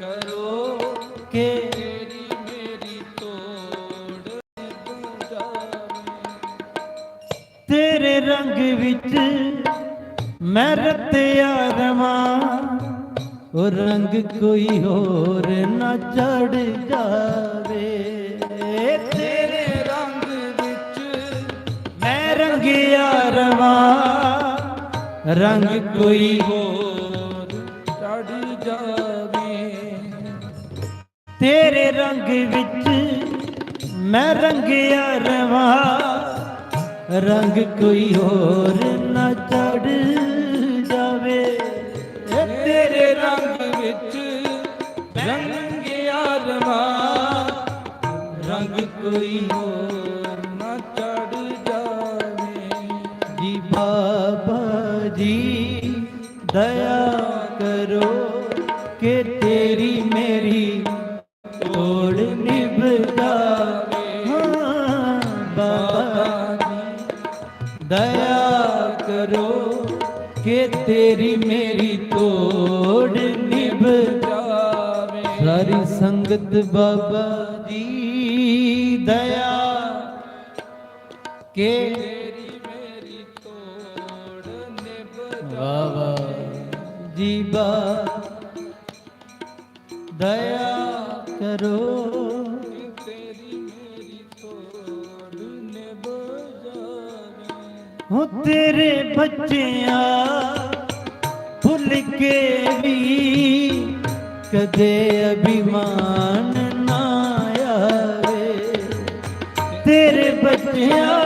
ਕਰੋ ਕਿ ਤੇਰੀ ਮੇਰੀ ਤੋੜ ਬੁਝਾਵੇ ਤੇਰੇ ਰੰਗ ਵਿੱਚ ਮੈਂ ਰਤਿਆ ਰਵਾਂ ਉਹ ਰੰਗ ਕੋਈ ਹੋਰ ਨਾ ਚੜ ਜਾਵੇ। ਤੇਰੇ ਤੇਰੇ ਰੰਗ ਵਿੱਚ ਮੈਂ ਰੰਗਿਆ ਰਵਾਂ ਰੰਗ ਕੋਈ ਹੋਰ ਤੇਰੇ ਰੰਗ ਵਿੱਚ ਮੈਂ ਰੰਗਿਆ ਰਵਾਂ। ਰੰਗ ਕੋਈ ਹੋਰ ਨਾ ਚੜ ਜਾਵੇ। ਤੇਰੇ ਰੰਗ ਵਿੱਚ ਰੰਗਿਆ ਰਵਾਂ। ਰੰਗ ਕੋਈ ਸਾਰੀ ਸੰਗਤ ਬਾਬਾ ਜੀ ਦਇਆ ਕੇ ਤੇਰੀ ਮੇਰੀ ਤੋੜ ਨਿਭ ਬਾਬਾ ਜੀ ਬਾ ਦਇਆ ਕਰੋ। ਤੇਰੀ ਮੇਰੀ ਤੋੜ ਨਿਭ ਹੋ ਤੇਰੇ ਬੱਚਿਆਂ ਭੁੱਲ ਕੇ ਵੀ ਕਦੇ ਅਭਿਮਾਨ ਨਾ ਆਵੇ। ਤੇਰੇ ਬੱਚਿਆਂ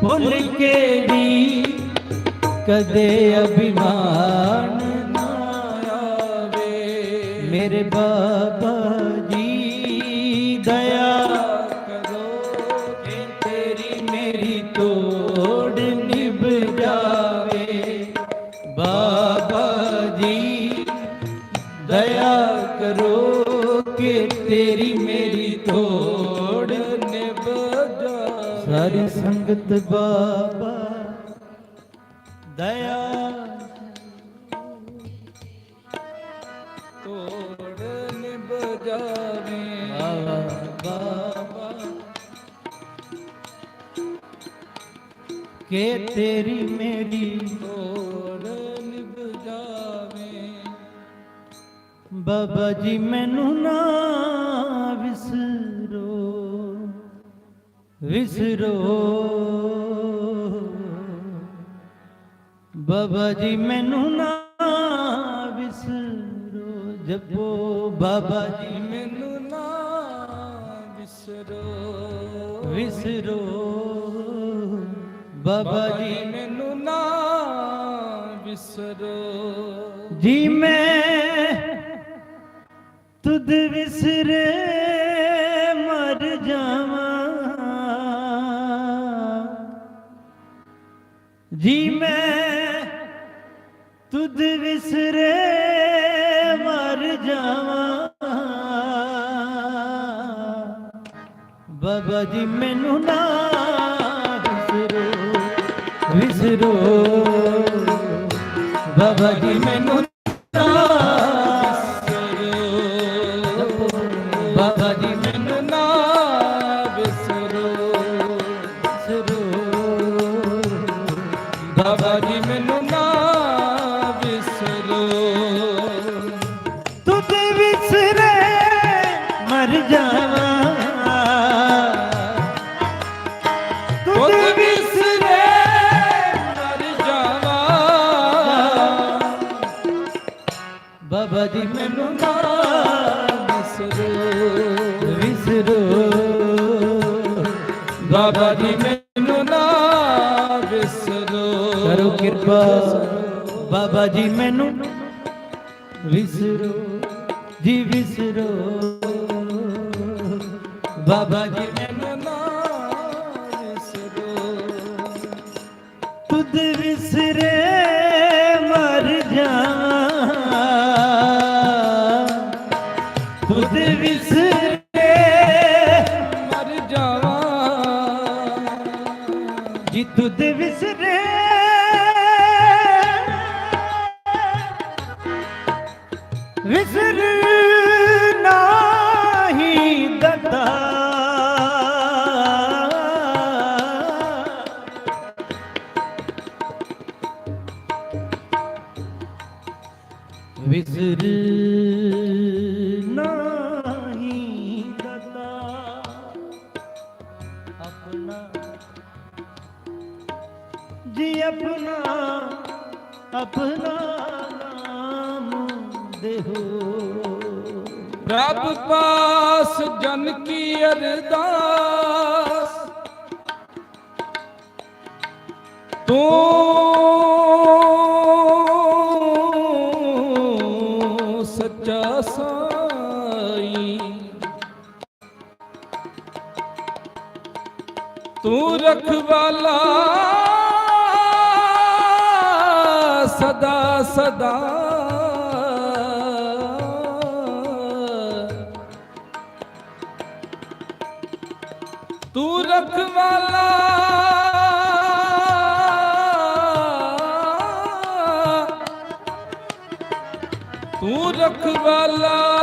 ਭੁੱਲ ਕੇ ਵੀ ਕਦੇ ਅਭਿਮਾਨ ਨਾ ਆਵੇ। ਮੇਰੇ ਬਾਬਾ ਸੰਗਤ ਬਾਬਾ ਦਇਆ। ਤੋੜ ਨਿਭ ਜਾਵੇ ਬਾਬਾ। ਕਿ ਤੇਰੀ ਮੇਰੀ ਤੋੜ ਨਿਭ ਜਾਵੇ ਬਾਬਾ ਜੀ ਮੈਨੂੰ ਨਾ ਵਿਸਰੋ। ਬਾਬਾ ਜੀ, ਮੈਨੂੰ ਨਾ ਵਿਸਰੋ, ਜਪੋ। ਬਾਬਾ ਜੀ, ਮੈਨੂੰ ਨਾ ਵਿਸਰੋ। ਵਿਸਰੋ। ਬਾਬਾ ਜੀ, ਮੈਨੂੰ ਨਾ ਵਿਸਰੋ। ਜੀ, ਮੈਂ ਤੁਧ ਵਿਸਰੇ। ਜੀ ਮੈਂ ਤੁਧ ਵਿਸਰੇ ਮਰ ਜਾਵਾਂ। ਬਾਬਾ ਜੀ ਮੈਨੂੰ ਨਾ ਵਿਸਰੋ ਵਿਸਰੋ। ਬਾਬਾ ਜੀ ਮੈਨੂੰ ਨਾ ਬਾਬਾ ਜੀ ਵਿਸਰੋ ਕਰੋ ਕਿਰਪਾ। ਬਾਬਾ ਜੀ ਮੈਨੂੰ ਵਿਸਰੋ, ਜੀ ਵਿਸਰੋ। ਬਾਬਾ ਜੀ ਮੈਨੂੰ ਨਾ ਵਿਸਰੋ। ਤੁਧ ਵਿਸਰੇ। ਤੂੰ ਸੱਚਾ ਸਾਈ। ਤੂੰ ਰਖਵਾਲਾ ਸਦਾ ਸਦਾ ਤੂੰ ਰਖਵਾਲਾ।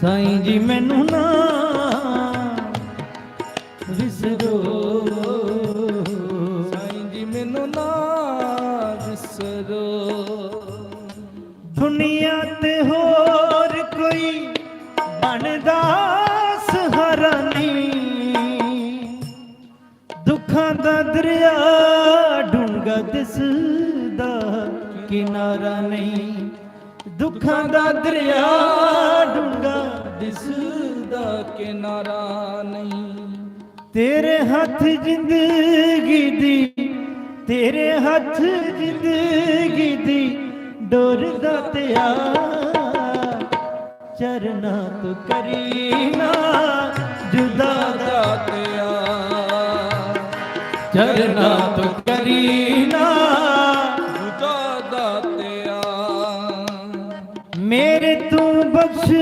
ਸਾਈਂ ਜੀ ਮੈਨੂੰ ਨਾ ਵਿਸਰੋ ਸਾਈਂ ਜੀ ਮੈਨੂੰ ਨਾ ਵਿਸਰੋ ਦੁਨੀਆ ਤੇ ਹੋਰ ਕੋਈ ਬਣਦਾ ਸਹਾਰਾ ਨਹੀਂ। ਦੁੱਖਾਂ ਦਾ ਦਰਿਆ ਡੂੰਘਾ ਦਿਸਦਾ ਕਿਨਾਰਾ ਨਹੀਂ। ਦੁੱਖਾਂ ਦਾ ਦਰਿਆ ਡੂੰਘਾ ਦਿਸਦਾ ਕਿਨਾਰਾ ਨਹੀਂ। ਤੇਰੇ ਹੱਥ ਜ਼ਿੰਦਗੀ ਦੀ ਤੇਰੇ ਹੱਥ ਜ਼ਿੰਦਗੀ ਦੀ ਡੋਰ ਦਾ ਤਿਆ ਚਰਨਾ ਤੋਂ ਕਰੀ ਨਾ ਜੁਦਾ ਦਾ ਦਾਤਿਆ ਚਰਨਾ ਤੋਂ ਕਰੀ ਨਾ ਜੁਦਾ ਦਾਤਿਆ ਮੇਰੇ ਤੂੰ ਬਖਸ਼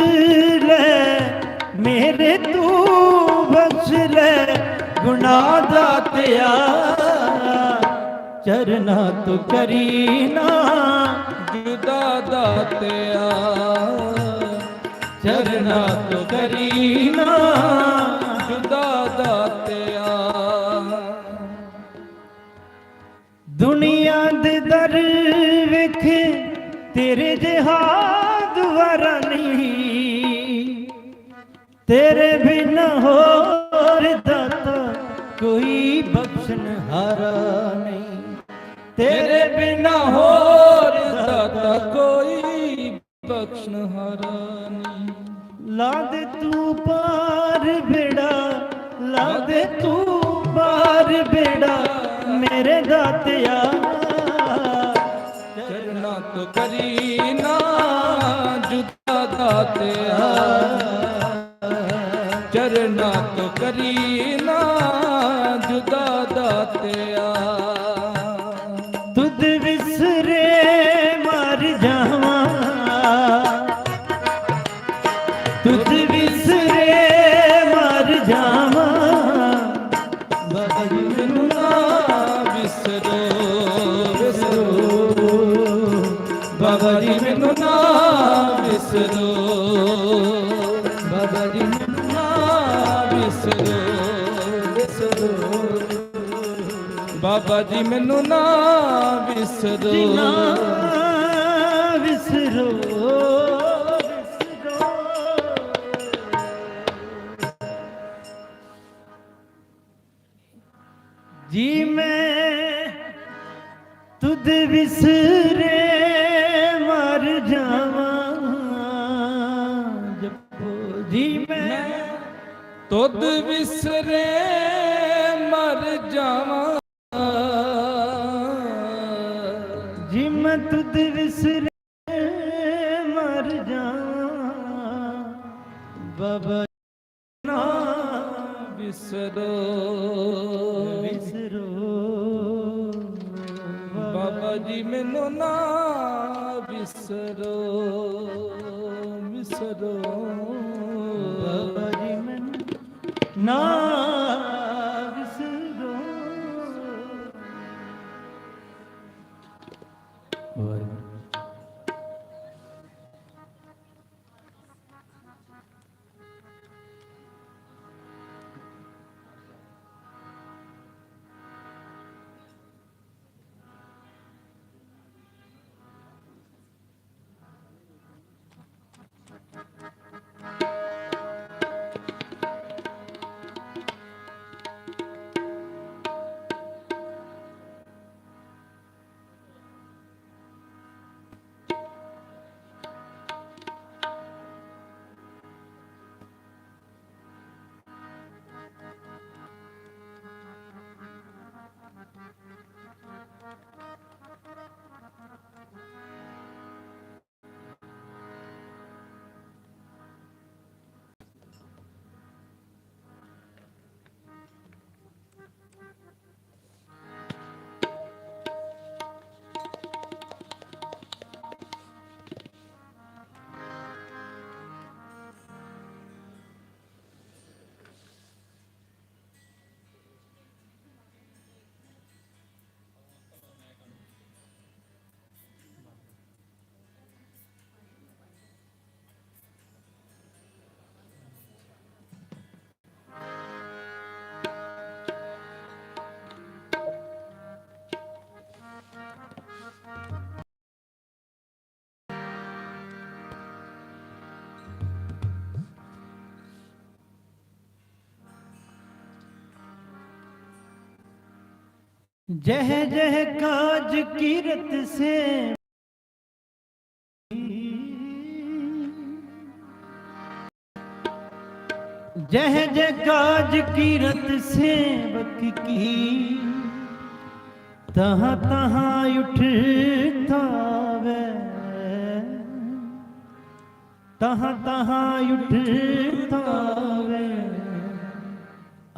ਮੇਰੇ ਤੂੰ ਬਖਸ਼ ਲੈ ਗੁਨਾਹ ਦਾ ਤਿਆ ਚਰਨਾ ਤੂੰ ਕਰੀ ਨਾ ਜੁਦਾ ਦਾਤਿਆ ਚਰਨਾ ਤੋਂ ਕਰੀ ਨਾ ਜੁਦਾ ਦਾਤਿਆ ਦੁਨੀਆ ਦੇ ਦਰ ਵੇਖੇ ਤੇਰੇ ਜਿਹਾ ਦੁਆਰਾ ਨਹੀਂ। ਤੇਰੇ ਬਿਨ ਹੋਰ ਦਾਤਾ ਕੋਈ ਬਖਸ਼ਣ ਹਾਰਾ ਨਹੀਂ। ਤੇਰੇ ਬਿਨਾ ਹੋਰ ਦਾਤਾ ਕੋਈ ਬਖਸ਼ਣ ਹਾਰਾ ਨਹੀਂ। ਲਾ ਦੇ ਤੂੰ ਪਾਰ ਬੇੜਾ ਲਾ ਦੇ ਤੂੰ ਪਾਰ ਬੇੜਾ, ਮੇਰੇ ਦਾਤਿਆ। ਚਰਨਾ ਤੋਂ ਕਰੀ ਜੁਦਾ ਦਾਤਿਆ। ਬਾਬਾ ਜੀ ਮੈਨੂੰ ਨਾ ਵਿਸਰੋ। ਬਾਬਾ ਜੀ ਮੈਨੂੰ ਨਾ ਵਿਸਰੋ। ਨਾ ਵਿਸਰੋ। ਜੀ ਮੈਂ ਤੁਧ ਵਿਸਰੇ ਮੈਂ ਵਿਸਰੇ ਮਰ ਜਾਵਾਂ। ਜੀ ਮੈਂ ਤੁਧ ਵਿਸਰੇ जह जह काज कीरत से जह जह काज कीरत सेवक की तहाँ तहाँ उठता वे तहाँ तहाँ उठता वे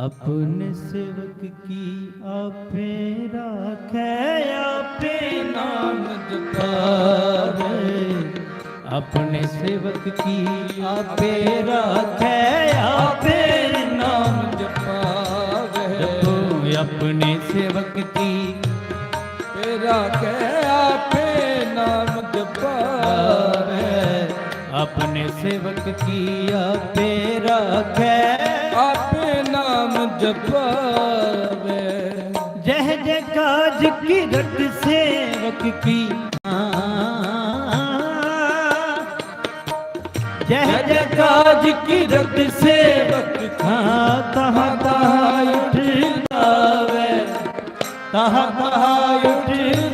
अपने सेवक की आपे राखे आपे नाम दुकारे अपने सेवक की आपे राखे आपे नाम जपावे तो अपने सेवक की राखे आपे नाम जपावे अपने सेवक की आपे राखे ਨਾਮ जपावे जह जह काज की रट सेवक की जह जह काज की रट सेवक हाँ तहाँ तहाँ उठता वे तहाँ तहाँ उठता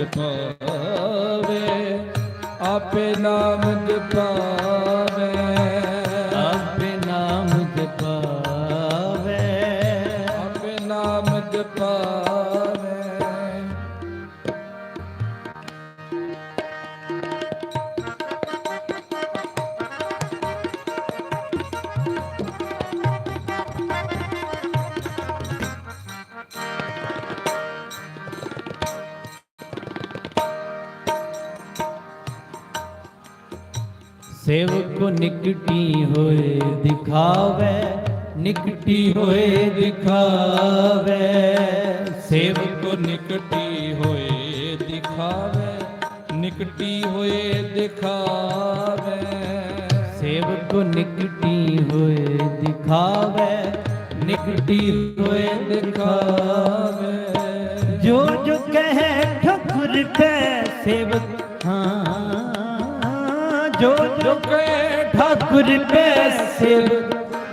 ਜਪਾਵੇ ਆਪੇ ਨਾਮ ਜਪਾਵੇ। ਸੇਵਕ ਨਿਕਟੀ ਹੋਏ ਦਿਖਾਵੇ, ਨਿਕਟੀ ਹੋਏ ਦਿਖਾਵੇ। ਸੇਵਕ ਕੋ ਨਿਕਟੀ ਹੋਏ ਦਿਖਾਵੇ, ਨਿਕਟੀ ਹੋਏ ਦਿਖਾਵੇ। ਸੇਵਕ ਨਿਕਟੀ ਹੋਏ ਦਿਖਾਵੇ, ਨਿਕਟੀ ਹੋਏ ਦਿਖਾਵੇ। ਜੋ ਜੋ ਕਹੇ ਠੁਕਰ ਪੈ ਸੇਵਕ, ਹਾਂ। ਜੋ ਜੋ ਜੋ ਕਹੇ ਠਾਕੁਰ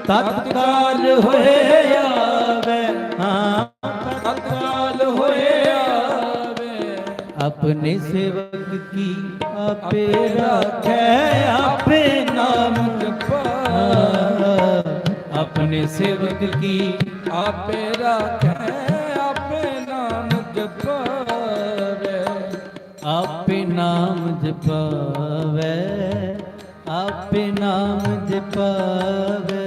ਤਤਕਾਲ ਹੋਏ ਆਵੇ। ਹਾਂ, ਤਤਕਾਲ ਹੋਏ ਆਵੇ। ਆਪਣੇ ਸੇਵਕ ਕੀ ਆਪੇ ਰੱਖੈ, ਆਪੇ ਨਾਮ ਜਪਾ। ਆਪਣੇ ਸੇਵਕ ਕੀ ਆਪੇ ਰਾਖੈ, ਆਪੇ ਨਾਮ ਜਪਾਵੇ ਆਪੇ ਨਾਮ ਜਪਾਵੇ ਆਪੇ ਨਾਮ ਜਪਾਵੇ,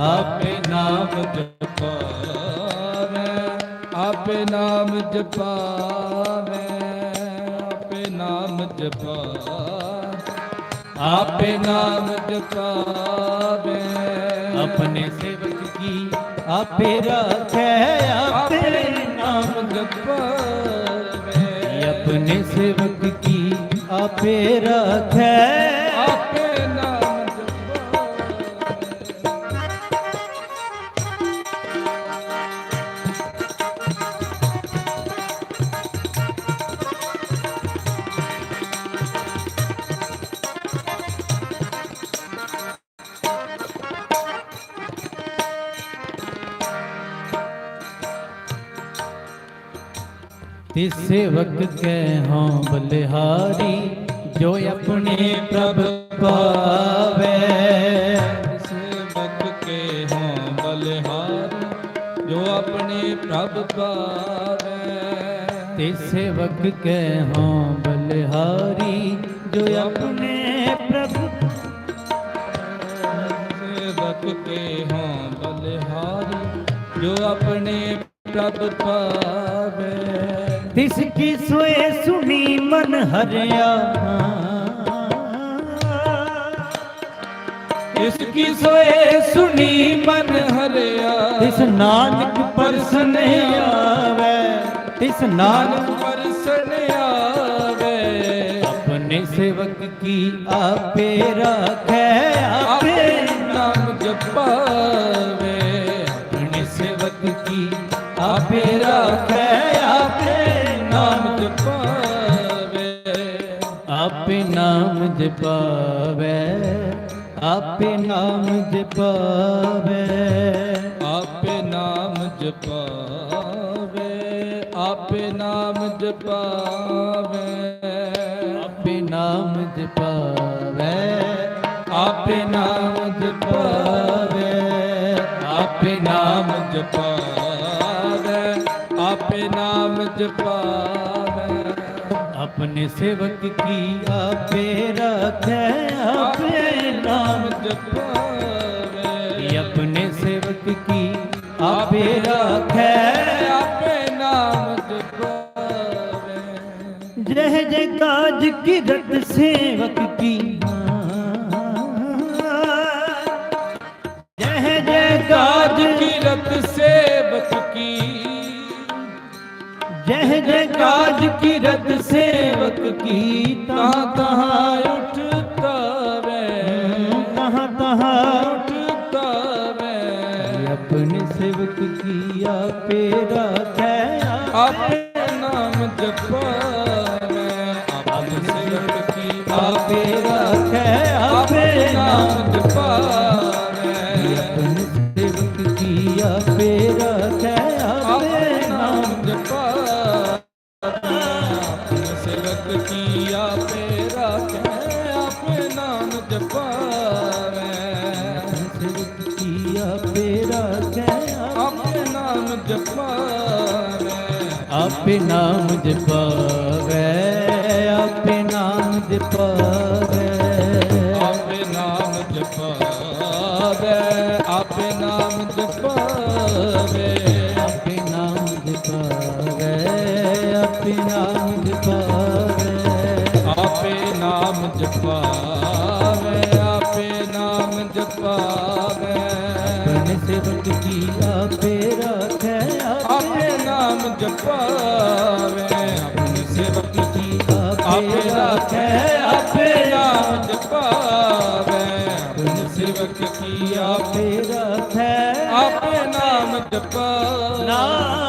ਆਪੇ ਨਾਮ ਜਪਾਵੇ, ਆਪੇ ਨਾਮ ਜਪਾਵੇ, ਆਪੇ ਨਾਮ ਜਪਾ ਆਪੇ ਨਾਮ ਜਪਾਵੇ। ਆਪਣੇ ਸੇਵਕ ਕੀ ਆਪੇ ਰੱਖੈ, ਆਪੇ ਨਾਮ ਜਪਾਵੇ। ਆਪਣੇ ਸੇਵਕ ਕੀ ਆਪੇ ਰੱਖੈ ਤਿਸ ਸੇਵਕ ਕੈ ਹਾਂ ਬਲਿਹਾਰੀ ਜੋ ਆਪਣੇ ਪ੍ਰਭ ਪਾਵੇ। ਸੇਵਕ ਕੇ ਹਾਂ ਬਲਿਹਾਰੀ ਜੋ ਆਪਣੇ ਪ੍ਰਭ ਪਾਵੇ। ਤਿਸ ਸੇਵਕ ਕੈ ਹਾਂ ਬਲਿਹਾਰੀ ਜੋ ਆਪਣੇ ਪ੍ਰਭ ਸੇਵਕ ਕੇ ਹਾਂ ਬਲਿਹਾਰੀ ਜੋ ਆਪਣੇ ਪ੍ਰਭ ਪਾਵੇ। ਤਿਸ ਕੀ ਸੋਏ ਸੁਣੀ ਮਨ ਹਰਿਆ। ਇਸ ਕੀ ਸੋਏ ਸੁਣੀ ਮਨ ਹਰਿਆ। ਤਿਸ ਨਾਨਕ ਪਰਸਨ ਆਵੇ। ਤਿਸ ਨਾਨਕ ਪਰਸਨ ਆਵੇ। ਆਪਣੇ ਸੇਵਕ ਕੀ ਆਪੇ ਰੱਖੈ ਆਪੇ ਨਾਮ ਜਪਾਵੇ। ਆਪਣੇ ਸੇਵਕ ਕੀ ਆਪੇ ਰੱਖੈ ਆਪੇ ਨਾਮ ਨਾਮ ਆਪੇ ਨਾਮ ਜਪਾਵੇ, ਆਪੇ ਨਾਮ ਜਪਾਵੇ, ਆਪੇ ਨਾਮ ਜਪਾਵੇ, ਆਪੇ ਨਾਮ ਜਪਾਵੇ, ਆਪੇ ਨਾਮ ਜਪਾਵੇ, ਆਪੇ ਨਾਮ ਜਪਾਵੇ, ਆਪੇ ਨਾਮ ਜਪਾਵੇ, ਆਪੇ ਨਾਮ ਜਪਾਵੇ। अपने सेवक की आपे रखे आपे नाम जपावे अपने सेवक की आपे रखे आपे नाम जपावे जय जय काज की रत सेवक की सहज काज किरत सेवक की ता कहाँ उठता रे कहाँ कहाँ उठता रे अपने सेवक किया पेरा दया अपने नाम जपा अपने सेवक की पेरा दया अपने नाम जपा अपने सेवक किया पेरा दया ਆਪੇ ਨਾਮ ਜਪਾਵੇ ਆਪੇ ਨਾਮ ਜਪਾਵੇ। ਆਪੇ ਨਾਮ ਜਪਾਵੇ ਆਪੇ ਨਾਮ ਜਪਾਵੇ। ਆਪੇ ਨਾਮ ਜਪਾਵੇ ਆਪੇ ਨਾਮ ਜਪਾਵੇ। ਆਪੇ ਨਾਮ ਜਪਾਵੇ ਆਪੇ ਨਾਮ ਜਪਾਵੇ। ਆਪਣੇ ਸੇਵਕ ਕੀ ਆਪੇ ਜਪਾਵੇ ਆਪਣੇ ਸੇਵਕ ਕੀ ਆਪੇ ਰੱਖੇ ਆਪੇ ਨਾਮ ਜਪਾਵੇ ਆਪਣੇ ਸੇਵਕ ਕੀ ਆਪੇ ਰੱਖੈ ਆਪੇ ਨਾਮ ਜਪਾਵੇ। ਨਾਮ